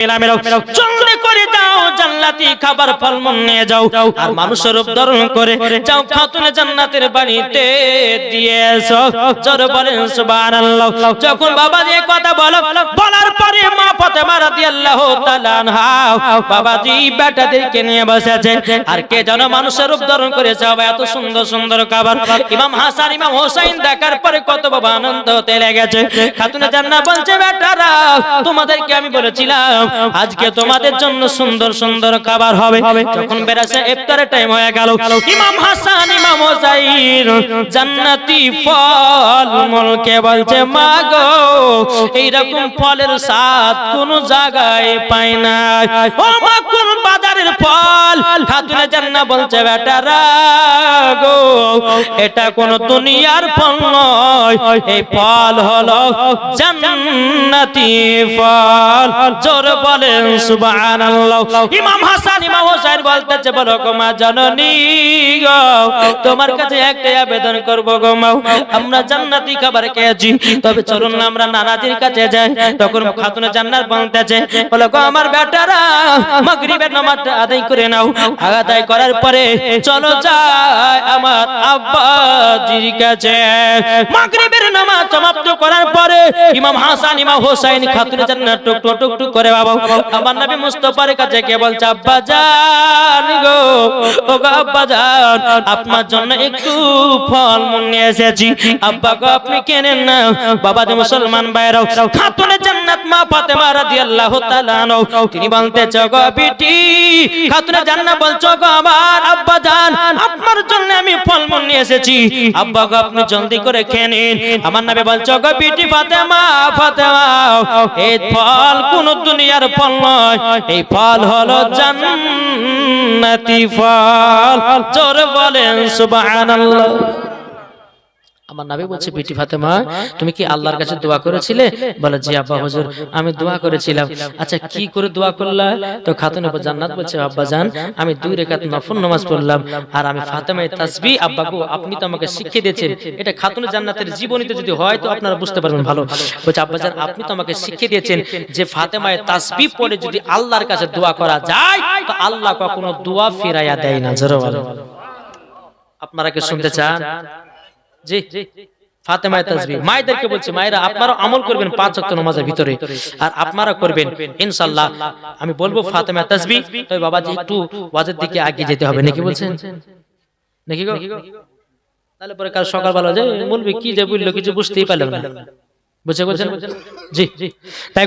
এলামেরও চন্দ্রে জান্নাতি খাবার ফলমূল নিয়ে যাও আর মানুষের রূপ ধারণ করে যাও খাতুনে জান্নাতের বাড়িতে দিয়ে এসো জোর বলেন সুবহানাল্লাহ যখন বাবা যে কথা বলো বলার পরে মা ফাতেমা রাদিয়াল্লাহু তাআলা আনহা বাবাজি বেটাদেরকে নিয়ে বসেছে আর কে যেন মানুষের রূপ ধারণ করে যাও এত সুন্দর সুন্দর খাবার ইমাম হাসান ইমাম হোসেন দেখার পরে কত বাবা আনন্দ হতে লেগেছে খাতুনে জান্নাত বলছে বেটারা তোমাদেরকে আমি বলেছিলাম আজকে তোমাদের জন্য সুন্দর সুন্দর খাবার হবে। যখন বেরাসে ইফতারের টাইম হয়ে গেল ইমাম হাসান ইমাম হোসাইন জান্নাতি ফল মলকে বলছে মা গো এইরকম ফলের স্বাদ কোন জায়গায় পাই না। ও মা কোন বাজারের ফল? খাতুনে জান্নাত বলছে বেটারা গো এটা কোন দুনিয়ার ফল নয়। এই ফল হলো জান্নাতি ফল। জোর বলেন সুবহানাল্লাহ। ইমাম আদায় করার পরে চলো যাই আমার আব্বা জির কাছে। মাগরিবের নামাজ সমাপ্ত করার পরে ইমাম হাসান, ইমাম হোসেন খাতুনে জান্নাত টুক টুক করে বাবা, আমার নবী মুস্তাফার কাছে কে বলছে আব্বা জান গো ও আব্বা জান, আপনার জন্য একটু ফল নিয়ে এসেছি। আব্বা গো, আপনি কেনেন না? বাবা যে মুসলমান বাইরাও খাতুনে জান্নাত মা ফাতেমা রাদিয়াল্লাহু তাআলা আনহু, তিনি বলতে, চগো বিটি, খাতুনে জান্নাত বলছো গো আমার আব্বা জান আপনার জন্য আমি ফল মূল নিয়ে এসেছি। আব্বা গো, আপনি জলদি করে খেয়ে নিন। আমার নবী বলছো, গো পিটি ফাতেমা ফাতেমা, এই ফল কোন দুনিয়ার ফল নয়। এই ফল হলো জান্নাতি ফল। জোরে বলেন, সুবহানাল্লাহ। আমার নাবি বলছে বিটি ফাতেমা তুমি কি আল্লাহর কাছে দোয়া করেছিলে? বলে জি আব্বা হুজুর আমি দোয়া করেছিলাম। আচ্ছা কি করে দোয়া করলা? তো খাতুন আব্বা জান্নাত বলছে আব্বা জান আমি দুই রেখাত নফল নামাজ পড়লাম আর আমি ফাতেমায়ে তাসবি আব্বা গো আপনি তো আমাকে শিখিয়ে দিয়েছেন। এটা খাতুন জান্নাতের জীবনীতে যদি হয় তো আপনারা বুঝতে পারবেন ভালো। বলছে আব্বা জান আপনি তো আমাকে শিখিয়ে দিয়েছেন যে ফাতেমায়ে তাসবি পড়ে যদি আল্লাহর কাছে দোয়া করা যায় তো আল্লাহ কখনো দোয়া ফিরাইয়া দেয় না। জোরে আপনারা কি শুনতে চান জি ফাতেমায়ে তাসবিহ। মায়েদেরকে বলছি মায়েরা আপনারা আমল করবেন পাঁচ ওয়াক্ত নামাজের ভিতরে। আর আপনারা করবেন ইনশাআল্লাহ। আমি বলব ফাতেমায়ে তাসবিহ। তবে বাবাজি একটু ওয়াজের দিকে এগিয়ে যেতে হবে। নাকি বলছেন? নাকি গো? তাহলে পরে কাল সকালবেলা যে বলবি কি যে বলল কিছু বুঝতেই পারলাম না। বুঝে জি তাই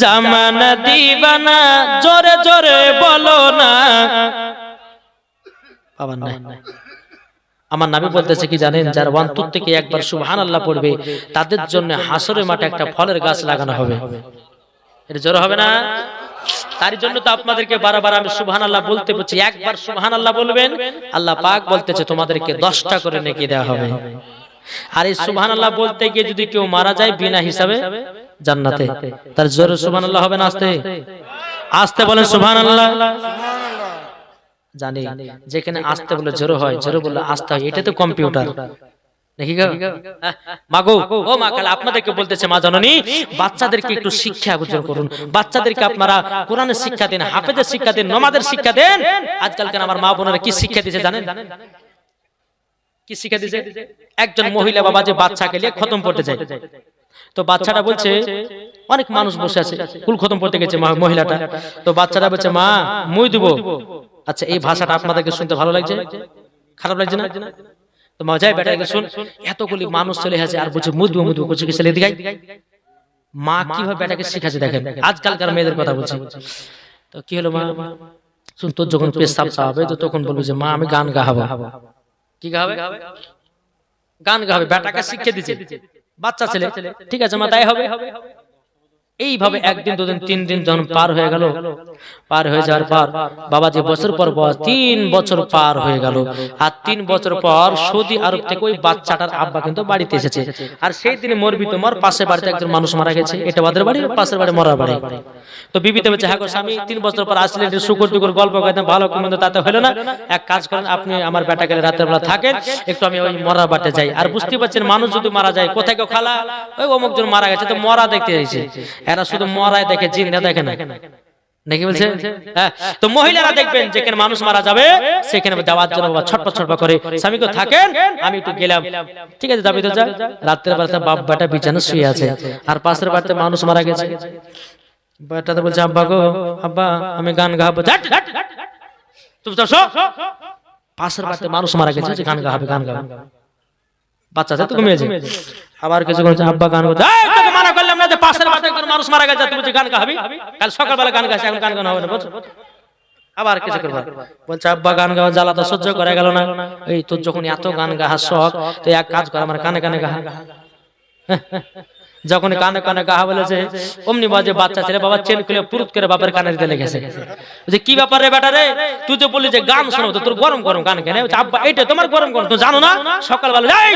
জামানা দিবানা জোরে জোরে বলো না। আমার নাবি বলতেছে কি জানেন যার অন্তর থেকে একবার সুবহান আল্লাহ পড়বে তাদের জন্য হাসরের মাঠে একটা ফলের গাছ লাগানো হবে। এটা জোর হবে না? তার জন্য তো আপনাদেরকে বারবার আমি সুবহান আল্লাহ বলতে বলছি একবার সুবহান আল্লাহ বলবেন আল্লাহ পাক বলতেছে তোমাদেরকে দশটা করে নেকি দেওয়া হবে। আর এই সুবহান আল্লাহ বলতে গিয়ে যদি কেউ মারা যায় বিনা হিসাবে জান্নাতে। তার জোরে সুবহান আল্লাহ হবে না আসতে? আসতে। বলেন সুবহান আল্লাহ জানি যেখানে আসতে বলে জোরে হয় জোরে বললে আসতে হয় এটা তো কম্পিউটার। দেখি মাগো ও মা কাল আপনাদেরকে বলতেছে মা জননী বাচ্চাদেরকে একটু শিক্ষা অর্জন করুন। বাচ্চাদেরকে আপনারা কোরআনের শিক্ষা দেন হাফেজের শিক্ষা দেন নমাজের শিক্ষা দেন। আজকালকার আমার মা বোনেরা কি শিক্ষা দিয়েছে জানেন? কি শিক্ষা দিয়েছে? একজন মহিলা বাবা যে বাচ্চাকে নিয়ে খতম পড়তে যায় তো বাচ্চাটা বলছে অনেক মানুষ বসে আছে কুল খতম পড়তে গেছে মহিলাটা। তো বাচ্চাটা বলছে মা মুই দিব। আচ্ছা এই ভাষাটা আপনাদেরকে শুনতে ভালো লাগছে? খারাপ লাগছে না? তো মা যাই বেটা শুন। এতগুলি মানুষ চলে আসে আর বলছে মুদবো মুদবো করছে কি ছেলে দিকে? মা কীভাবে বেটাকে শিখাচ্ছে দেখেন। আজকালকার মেয়েদের কথা বলছি। তো কি হলো মা? শুন তোর যখন পেশাব চাওয়াবে তো তখন বলব যে মা আমি গান গাহাবো কি গাবে? গান গাবে বেটাকে শিক্ষা দিচ্ছে বাচ্চা ছেলে। ঠিক আছে মা তাই হবে। এইভাবে একদিন দুদিন তিন দিন যখন পার হয়ে গেল পার হয়ে যাওয়ার পর বাবা যে বছর পর বয়স তিন বছর পার হয়ে গেল। আর তিন বছর পর সৌদি আরব থেকে ওই বাচ্চাটার আব্বা কিন্তু বাড়িতে এসেছে। আর সেই দিনে মরবি তোমার পাশে বাড়িতে একজন মানুষ মারা গেছে এটা ওদের বাড়ি পাশের বাড়ি মরার বাড়ি। তো বিবিতে বলছে হ্যাঁ স্বামী তিন বছর পর আসলে শুকুর টুকুর গল্প করতেন ভালো কিন্তু তাতে হলো না। এক কাজ করেন আপনি আমার বেটা গেলে রাতের বেলা থাকেন একটু আমি ওই মরার বাটে যাই। আর বুঝতে পারছেন মানুষ যদি মারা যায় কোথায় কেউ খালা? ওই অমুক জন মারা গেছে তো মরা দেখতে যাইছে এরা শুধু মরায় দেখে জিন্দা দেখে না। নাকি বলছে হ্যাঁ, তো মহিলারা দেখবেন যেখানে মানুষ মারা যাবে সেখানে জন্য বাবা ছটপট ছটপট করে স্বামীকে থাকেন আমি একটু গেলাম। ঠিক আছে যাবি তো যা। রাত্রের বেলাতে বাপ বেটা বিছানা শুয়ে আছে আর পাশের বাড়িতে মানুষ মারা গেছে। বেটাতে বলছে আব্বা গো আব্বা আমি গান গাবো। তুমি তো পাশের বাড়িতে মানুষ মারা গেছে গান গাবে গান গাবে। বাচ্চা আছে তো ঘুমিয়েছে আবার কিছু বলছে আব্বা গান এই, তোকে মানা করলাম না যে পাশের বাড়িতে একজন মানুষ মারা গেছে তুমি গান গাবি? কাল সকালবেলা গান গাইছে এখন গান গান হবে না বুঝছ? আবার কিছু করবা। বলছে আব্বা গান গাওয়া জ্বালা তো সহ্য করা গেল না। এই তোর যখন এত গান গাহার শখ তো এক কাজ কর আমার কানে কানে গাহা যখন কানে কানে গাহা বলেছে অমনি বাজে বাচ্চা ছেলে বাবা চেন খুলে পুরুত করে বাপের কানে দিতে লেগেছে। বলছে, কি ব্যাপার রে বেটা রে? তুই যে বললি যে গান শোনো তো তোর গরম গরম গান কেন? আব্বা এইটা তোমার গরম গরম। তো জানো না সকালবেলা এই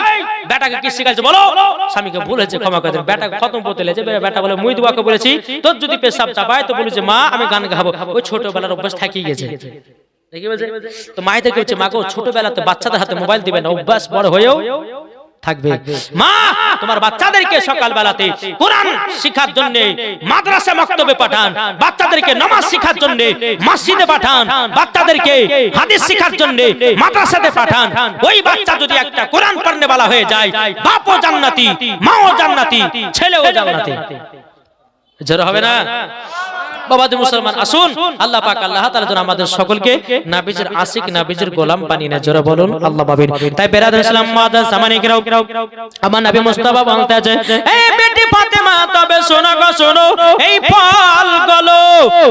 বেটাকে কি শিখাইছে বলো? স্বামীকে বলেছে ক্ষমা করে বেটা খতম করতে লেগেছে বেটা বলে মুই দুয়াকে বলেছি তোর যদি পেশাব চাপায় তো বলেছে মা আমি গান গাবো। ওই ছোটবেলার অভ্যাস থাকিয়ে গেছে। তো মায়েদের কি হচ্ছে? মা গো ছোটবেলাতে বাচ্চাদের হাতে মোবাইল দিবে না? অভ্যাস বড় হয়েও থাকবে। মা তোমার বাচ্চাদেরকে সকালবেলাতে কোরআন শিখার জন্য মাদ্রাসা মক্তবে পাঠান। বাচ্চাদেরকে নামাজ শিখার জন্য মসজিদে পাঠান। বাচ্চাদেরকে হাদিস শিখার জন্য মাদ্রাসাতে পাঠান। ওই বাচ্চা যদি একটা কোরআন পড়নে वाला হয়ে যায় বাপও জান্নাতি মাও জান্নাতি ছেলেও জান্নাতি। জোর হবে না? বাবাজি মুসলমান আসুন। আল্লাহ পাক আল্লাহ তাআলা যেন আমাদের সকলকে নাবিজের আশিক নাবিজের গোলাম বানিয়ে নেয়। জোরে বলুন আল্লাহ বাবির তাই বেরাদ ইসলাম মাদার সামানি কেরাও। আমার নবী মুস্তাফা বলতে আছে এই বেটি ফাতেমা তবে শোনো গো শোনো এই ফল গলো।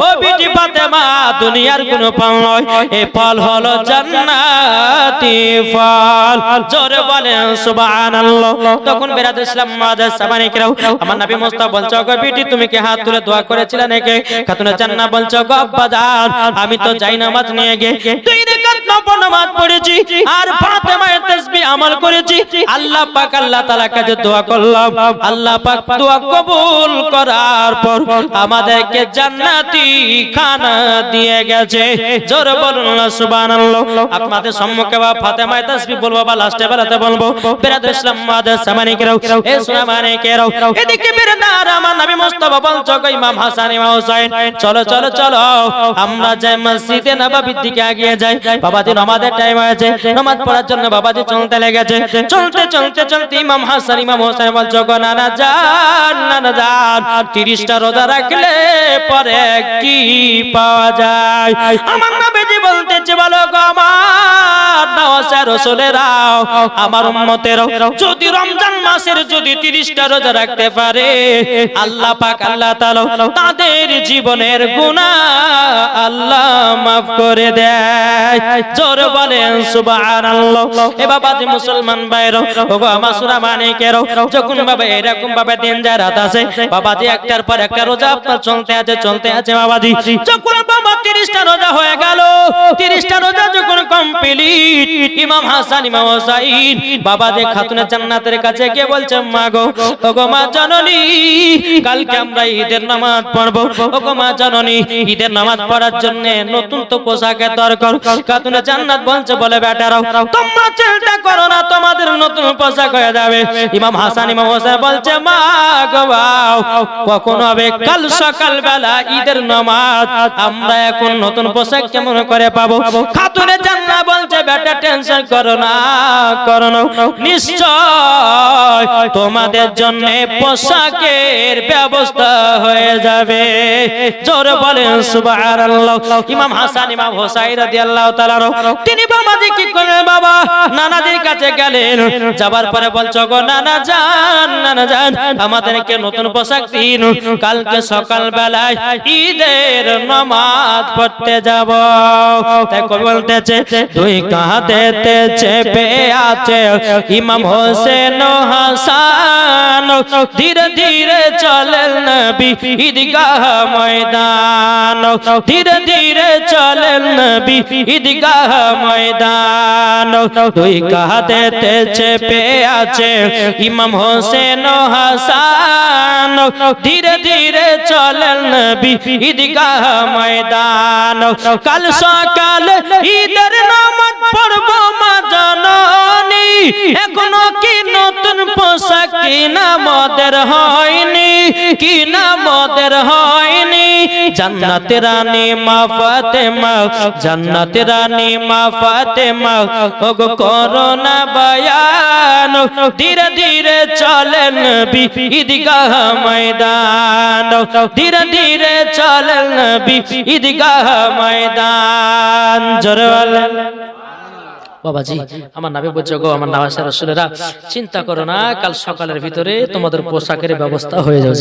ও বেটি ফাতেমা দুনিয়ার কোনো ফল নয়। এই ফল হলো জান্নাতি ফল। জোরে বলেন সুবহানাল্লাহ। তখন বেরাদ ইসলাম মাদার সামানি কেরাও আমার নবী মুস্তাফা বলছে গো বেটি তুমি কি হাত তুলে দোয়া করেছিলে নাকি? খাতুনে চান্না বলছো গব্বাদার আমি তো যাই নামাজ নিয়ে গে তুই রাকাত নফল নামাজ পড়েছি আর ফাতেমার তাসবিহ আমল করেছি। আল্লাহ পাক, আল্লাহ তাআলার কাছে দোয়া করলাম। আল্লাহ পাক দোয়া কবুল করার পর আমাদেরকে জান্নাতি খানা দিয়ে গেছে। জোর বলুন সুবহানাল্লাহ। আপনাদের সম্মুখে বা ফাতেমা তাসবিহ বলব বা লাস্টে বেলাতে বলব। বেরাদ ইসলাম মাদার সামানি কেরাও এ সোনা মানে কেরাও এদিকে বেরাদার আমার নবী মুস্তাফা বলছো, গো ইমাম হাসান, ইমাম হুসাইন, চলো চলো চলো। আমরা যাই মসজিদে নববীর দিকে এগিয়ে যাই। বাবাজি নামাজের টাইম হয়েছে। নামাজ পড়ার জন্য বাবাজি চলতে লেগেছে। চলতে চলতে চলতে ইমাম হাসান, ইমাম হোসেন বলছো গো নানা যান নানা যান তিরিশটা রোজা রাখলে পরে কি পাওয়া যায়? আমার নবীজি বলতেছে বলো আমার নওয়াজা রসুলেরাও আমার উম্মতেরাও যদি রমজান মাসের যদি তিরিশটা রোজা রাখতে পারে, আল্লাহ পাক, আল্লাহ তাদের জীবনের গুনাহ আল্লাহ মাফ করে দেয়। জোর বলেন এ বাবাজি মুসলমান ভাইরা ওগো আমার সুরা যখন বাবা এরকম ভাবে দিন যা রাত আছে বাবাজি একটার পর একটা রোজা আপনার চলতে আছে চলতে আছে বাবাজি। যখন বাবা 30টা রোজা হয়ে গেল 30টা রোজা যখন কমপ্লিট, ইমাম হাসান, ইমাম হোসাইন, বাবা যে খাতুনের জান্নাতের কাছে গিয়ে বলছে, মা গো, ওগো মা জননী, কালকে আমরা ঈদের নামাজ পড়ার জন্য নতুন তো পোশাকের দরকার। খাতুনে জান্নাত বলছে, বলে বেটারাও, তোমরা চিন্তা করো না, তোমাদের নতুন পোশাক হয়ে যাবে। ইমাম হাসান, ইমাম বলছে কখন হবে? কাল সকাল বেলা ঈদের নামাজ। আমরা এখন নতুন পোশাক কেমন করে পাবো। খাতুনে জান্নাত বলছে, বেটা, টেনশন করো না করো না। নিশ্চয় তোমাদের জন্য পোশাকের ব্যবস্থা হয়ে যাবে। জোর বলেন, সুবহানাল্লাহ। ইমাম হাসান, ইমাম হোসাইন রাদিয়াল্লাহু তাআলা তিনি বাবাজি কি করলেন বাবা, নানাজির কাছে গেলেন। যাবার পরে বলছো গো নানা জান নানা জান আমাদেরকে নতুন পোশাক দিন। কালকে সকাল বেলায় ঈদের নামাজ পড়তে যাব। তাই কবি হোসেন হাসান। ধীরে ধীরে চলেন নবী ঈদগাহ ময়দান। ধীরে ধীরে চলেন নবী ঈদগাহ ময়দান। দুই কাঁধেতে চেপে আছে ইমাম হোসেন হাসান। ধীরে ধীরে চলেন নবী ঈদগাহ ময়দান। কাল সকাল, ঈদের নামাজ পড়ব মা জননী। এখনও কি নতুন পোশাক কিনা মদের হয়নি, কিনা মদের হয়নি। জান্নাতে রানী মা ফাতেমা, জান্নাতে রানী মা ফাতেমা, ওগো করোনা বয়ান ধীরে ধীরে চলেন বি ঈদগাহ ময়দান। ধীরে ধীরে চলেন বি ঈদগাহ ময়দান। জোরে বাবাজি, আমার নামে বলছো গো, আমার নামাজ রসুলেরা, চিন্তা করো না, কাল সকালের ভিতরে তোমাদের পোশাকের ব্যবস্থা হয়ে যাবে।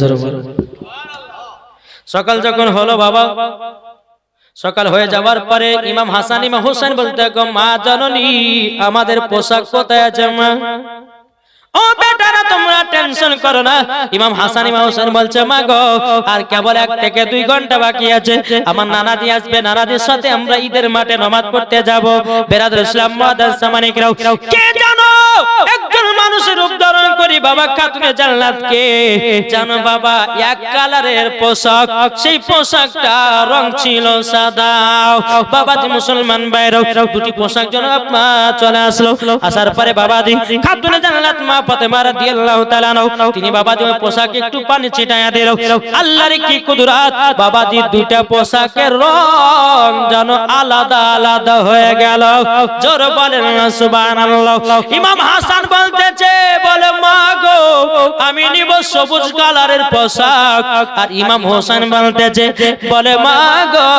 সকাল যখন হলো বাবা সকাল হয়ে যাওয়ার পরে ইমাম হাসান ইমাম হোসেন বলতে মা জননী আমাদের পোশাক কোথায় আছে মা? ও বেটারা তোমরা টেনশন করো না। ইমাম হাসান ইমাম হোসেন বলছে মা গো আর কেবল এক থেকে দুই ঘণ্টা বাকি আছে। আমার নানাজি আসবে নানাজির সাথে আমরা ঈদের মাঠে নামাজ পড়তে যাব। বেরাদুল ইসলাম মাদার সামানিকরাও কে জানো একজন মানুষের রূপ ধারণ করি বাবা খাতুনে জান্নাত কে জানো বাবা এক কালারের পোশাক সেই পোশাকটা রং ছিল সাদা। বাবাজি মুসলমান বাইরেও দুটি পোশাক যেন আপনার চলে আসলো। আসার পরে বাবাজি খাতুনে জান্নাত মা ফাতেমা রাদিয়াল্লাহু তাআলা আনহু, তিনি বাবাজি ওই পোশাকে একটু পানি ছিটায়া দিল। আল্লাহর কি কুদরত? বাবাজি দুইটা পোশাকের রং যেন আলাদা আলাদা হয়ে গেল। জোর বলেন সুবহানাল্লাহ। ইমাম হাসান বলতেছে বলে মা গো আমি নিব সবুজ কালারের পোশাক। আর ইমাম হোসেন বলতেছে বলে মা গো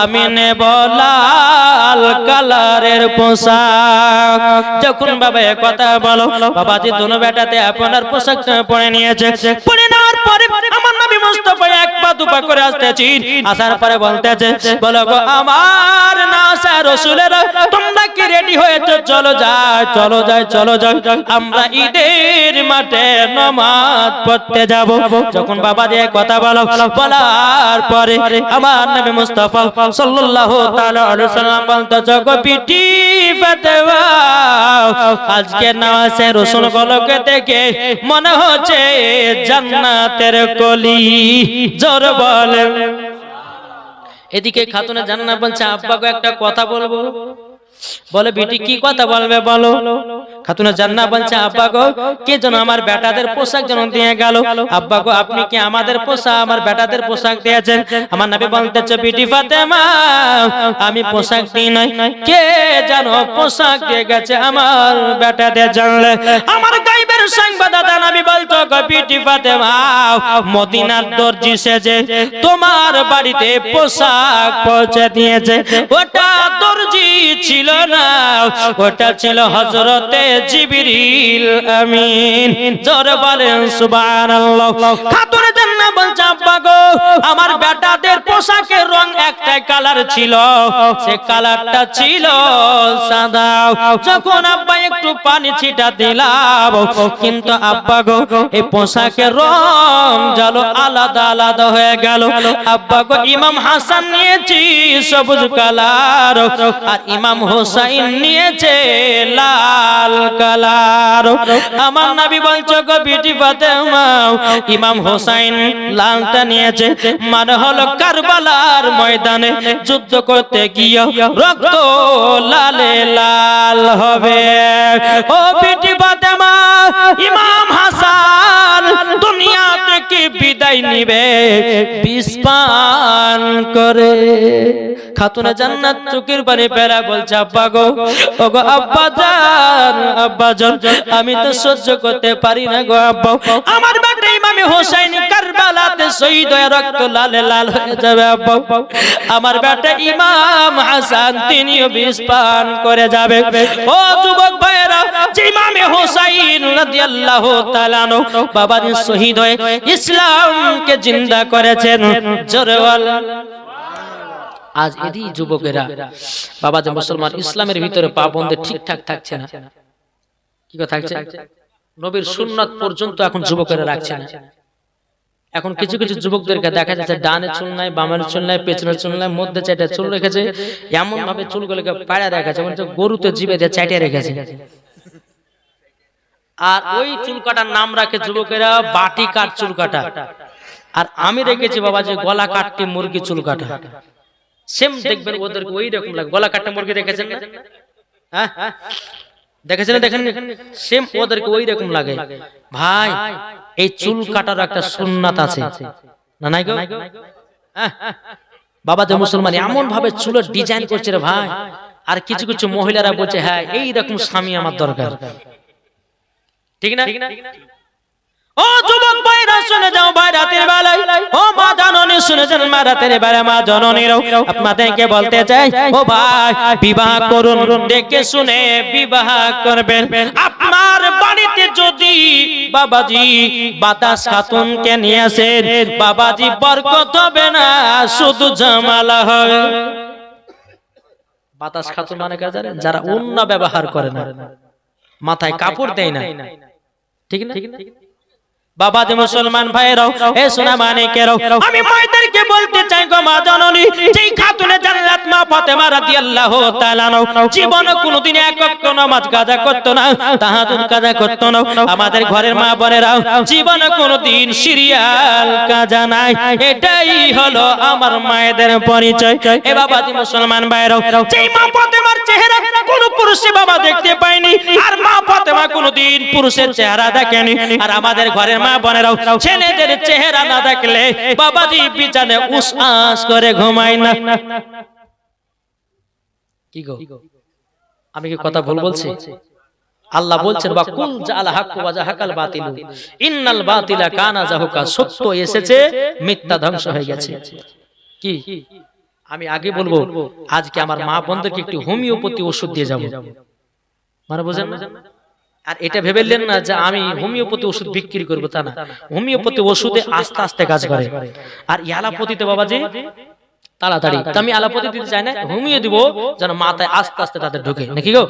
আমি নেব লাল কালারের পোশাক। যখন বাবা কথা বলো বাবাজি দোনো বেটাতে আপনার পোশাকটা পরে নিয়েছে। পরে নেওয়ার পরে আমার মুস্তাফা এক পা দুপা করে আসতেছি। আসার পরে বলতেছে বলো গো আমার নাসা রসুলের তোমরা কি রেডি হয়েছে? চলো যাই চলো যাই চলো যাই। আমরা ঈদের মাঠে নমাজ পড়তে যাব। যখন বাবা দিয়ে কথা বলো বলার পরে আমার নবী মুস্তাফা সাল্লাল্লাহু তাআলা আলাইহি সাল্লাম বলতেছে গো পিটি ফাতেমা আজকে নামাজে রসুল গলকে দেখে মনে হচ্ছে জান্নাতের কলি। এদিকে খাতুনে জান্না বলছে আব্বাকে একটা কথা বলব? বলে, বেটি, কি কথা বলবে বলো? খাতুনে জান্না বলছে আব্বা গো কে যেন আমার বেটাদের পোশাক যেন দিয়ে গেল? আব্বা গো আপনি কি আমাদের পোশাক, আমার বেটাদের পোশাক দিয়েছেন? আমার নবী বলতেছে, বিটি ফাতেমা, আমি পোশাক দিই নাই। কে যেন পোশাক দিয়ে গেছে আমার বেটাদের জানলে আমার গাইবের সংবাদদাতা নবী বলতো বিটি ফাতেমা, মদিনার দর্জি সেজে তোমার বাড়িতে পোশাক পৌঁছে দিয়েছে। ওটা দর্জি ছিল না, ওটা ছিল আমিন। জোরে বলেন, সুবহানাল্লাহ। খাতুনে জান্নাত বলছে, আব্বা গো, আমার বেটাদের পোশাকের রং একটাই কালার ছিল। সে কালারটা ছিল সাদা। যখন আব্বা একটু পানি ছিটা দিলাম কিন্তু আব্বা গো, এই পোশাকের রং জল আলাদা আলাদা হয়ে গেল। আব্বা গো, ইমাম হাসান নিয়েছি সবুজ কালার, আর ইমাম হোসাইন নিয়েছে লাল কালার। আমার নবী বলছো, গো বিটি ফাতেমা, ইমাম হোসাইন লালটা নিয়েছে। মানে হলো কারবালার ময়দানে যুদ্ধ করতে গিয়ে রক্ত লালে লাল হবে। ও বিটি ফাতেমা ইমাম হাসান দুনিয়া থেকে বিদায় নিবে? বিস্পান করে। খাতুনে জান্নাত চোখের পানি পেরা বলছে, আব্বা গো ও গো আব্বা জান আব্বা জান আমি তো সহ্য করতে পারি না গো আব্বা। আমার বেটা ইমামে হোসেন কারবালাতে শহীদ হয়ে রক্ত লালে লাল হয়ে যাবে আব্বা। আমার বেটা ইমাম হাসান, তিনিও বিষ পান করে যাবে। ও যুবক ভাইরা যে ইমামে হোসাইন রাদিয়াল্লাহু তাআলা আনহু, বাবাজি শহীদ হয়ে ইসলামকে জিন্দা করেছেন। জোরে আজ এদি যুবকেরা, বাবা যে মুসলমান, ইসলামের ভিতরে পা বন্ধে ঠিকঠাক থাকছে না। কি কথা থাকছে? নবীর সুন্নাত পর্যন্ত এখন যুবকেরা রাখছে না। এখন কিছু কিছু যুবকদেরকে দেখা যাচ্ছে ডানে চুল নাই বামের চুল নাই পেছনের চুল নাই মধ্যে চাইটা চুল রেখেছে এমন ভাবে চুলগুলোকে পাড়া রেখেছে গরুতে জিবে দিয়ে চাইটে রেখেছে। আর ওই চুল কাটার নাম রাখে যুবকেরা, বাটি কাট চুল কাটা আর আমি রেখেছি বাবা যে গলা কাটতে মুরগি চুল কাটা সেম দেখবেন ওদেরকে, ওই রকম লাগে। গলা কাটতে মুরগি রেখেছেন না? হ্যাঁ? দেখেছেন দেখেন সেম ওদেরকে ওই রকম লাগে। ভাই, এই চুল কাটার একটা সুন্নাত আছে। না, নাই হ্যাঁ। বাবা যে মুসলমান এমন ভাবে চুলের ডিজাইন করছে রে ভাই। আর কিছু কিছু মহিলারা বলছে হ্যাঁ এই রকম স্বামী আমার দরকার। ঠিক না? ও যুবক ভাইরা শুনে যাও ভাই রাতের বেলায়। ও মা জননী শুনে যান মা রাতের বেলা মা জননীরাও। আপনাদেরকে বলতে চাই ও ভাই বিবাহ করুন দেখে শুনে বিবাহ করবেন। আপনার বাড়িতে যদি বাবাজি বাতাস খাতুনকে নিয়ে আসেন বাবাজি বরকত হবে না শুধু জামালা হবে বাতাস খাতুন মানে কারা জানেন? যারা অন্য ব্যবহার করে না মাথায় কাপড় দেয় না। ঠিক না? বাবা যে মুসলমান ভাইরাও এ সোনা মানিকেরাও আমি মায়েদেরকে বলতে চাই গো মা জননী যেই খাতুনে জান্নাত মা ফাতেমা রাদিয়াল্লাহু তাআলা নাও জীবনে কোনোদিন এক ওয়াক্ত নামাজ কাজা করতো না তাহাজ্জুদ কাজা করতো না। আমাদের ঘরের মা বোনেরাও জীবনে কোনোদিন সিরিয়াল কাজা নাই। এটাই হলো আমার মায়েদের পরিচয়। এ বাবা যে মুসলমান ভাইরাও যেই মা ফাতেমার চেহারা কোন পুরুষে বাবা দেখতে পায়নি আর কোনোদিন পুরুষের চেহারা দেখেনি। আর আমাদের ঘরের মা বোনেরাও, ছেলেদের চেহারা না দেখলে বাবাজি বিছানে করে না। কি গো? আমি কি কথা ভুল বলছি? আল্লাহ বলছেন বা কুল জাল হাক্কু ওয়া জাহাকাল বাতিল। ইন্নাল বাতিলা কানা জাহুকা। সত্য এসেছে, মিথ্যা ধ্বংস হয়ে গেছে। কি? আমি আগে বলব, আজকে আমার মা বন্ধুকে একটু হোমিওপ্যাথি ওষুধ দিয়ে যাব। মানে বোঝেন না? আর এটা ভেবেলেন না যে আমি হোমিওপ্যাথি ওষুধ বিক্রি করব তা না। হোমিওপ্যাথি ওষুধে আস্তে আস্তে কাজ করে। আর ইয়ালাপতিতে বাবাজি তাড়াতাড়ি। তো আমি আলাপতি দিতে চাই না হোমিও দিব যেন মাথায় আস্তে আস্তে তাদের ঢুকে। নাকি গো?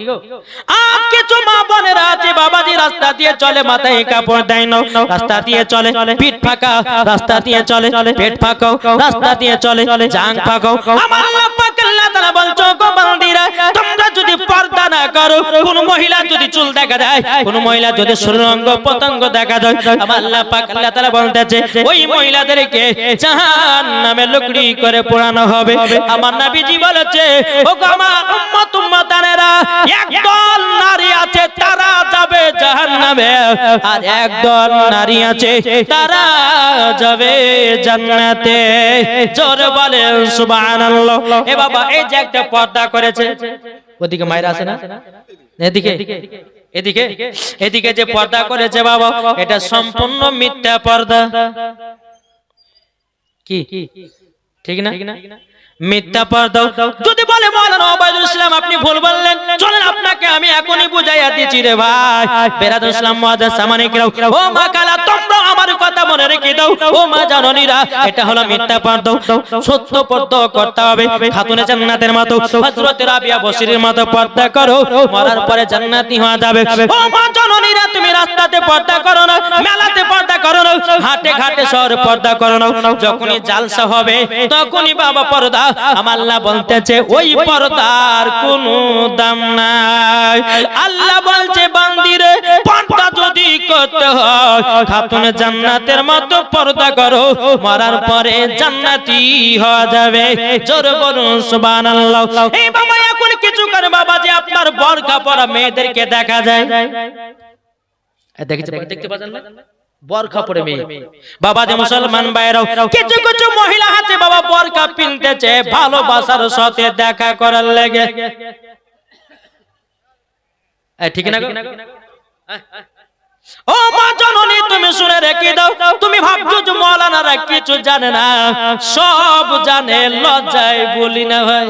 আর কিছু মা বোনেরা আছে বাবাজি রাস্তা দিয়ে চলে মাথায় কাপড় দেয় না। রাস্তা দিয়ে চলে পিঠ ফাঁকা রাস্তা দিয়ে চলে পেট ফাঁকাও রাস্তা দিয়ে চলে জাং ফাঁকাও আমার আল্লাহ পাক বলছো গোপাল দিরা তোমরা যদি পর্দা না করো, কোন মহিলা যদি চুল দেখা যায় কোন মহিলা যদি সুরঙ্গ, পতঙ্গ দেখা যায় আমার আল্লাহ পাক আল্লাহ তাআলা বলতেছে, ওই মহিলাদেরকে জাহান্নামে লুকড়ি করে পোড়ানো হবে। আমার নবীজি বলেছে ও গো আমার উম্মত উম্মতানেরা, একদল নারী আছে, তারা যাবে জাহান্নামে আর একদল নারী আছে, তারা যাবে জান্নাতে। জোর বলে, সুবহানাল্লাহ। এ বাবা, এই যে একটা পর্দা করেছে, ওদিকে মায়েরা আছে না? এদিকে এদিকে এদিকে যে পর্দা করেছে বাবা, এটা সম্পূর্ণ মিথ্যা পর্দা। কি? ঠিক না? মিথ্যা পর্দাও যদি বলে মৌলানা ওবায়দুল ইসলাম, আপনি ভুল বললেন, চলেন আপনাকে আমি এখনই বুঝাইয়া দিচ্ছি রে ভাই। বেরাদুল ইসলাম মুআজ্জাজ সামানিক রাও। ও মা কালা, তোমরা কথা মনে রেখে দাও। ও মা জননীরা, এটা হলো মিথ্যা পর্দা সত্য পর্দা করতে হবে। খাতুনে জান্নাতের মতো, হযরত রাবিয়া বসিরের মতো পর্দা করো। মরার পরে জান্নাতি হওয়া যাবে। ও মা জননীরা, তুমি রাস্তাতে পর্দা করো না, মেলাতে পর্দা করো না, হাটে ঘাটে শহরে পর্দা করো না। যখনই জালসা হবে, তখনই বাবা পর্দা। আমার আল্লাহ বলতেছে, ওই পর্দার কোনো দাম নাই। আল্লাহ বলছে, বান্দিরে, পর্দা যদি করতে হয়, খাতুনে জান্নাতের মতো পর্দা করো, মরার পরে জান্নাতি হওয়া যাবে। জোর বলুন, সুবহানাল্লাহ। এই বাবা, এখন কিছু করে বাবা, যে আপনার বরখা পরা মেয়েদেরকে দেখা যায়। কিছু কিছু মহিলা বাবা বরখা ভালোবাসার সাথে দেখা করার লেগে। ঠিক না? ও মা তুমি শুনে রেখে দাও। তুমি ভাবছ যে মৌলানারা কিছু জানে না। সব জানে, লজ্জায় বলি না ভাই।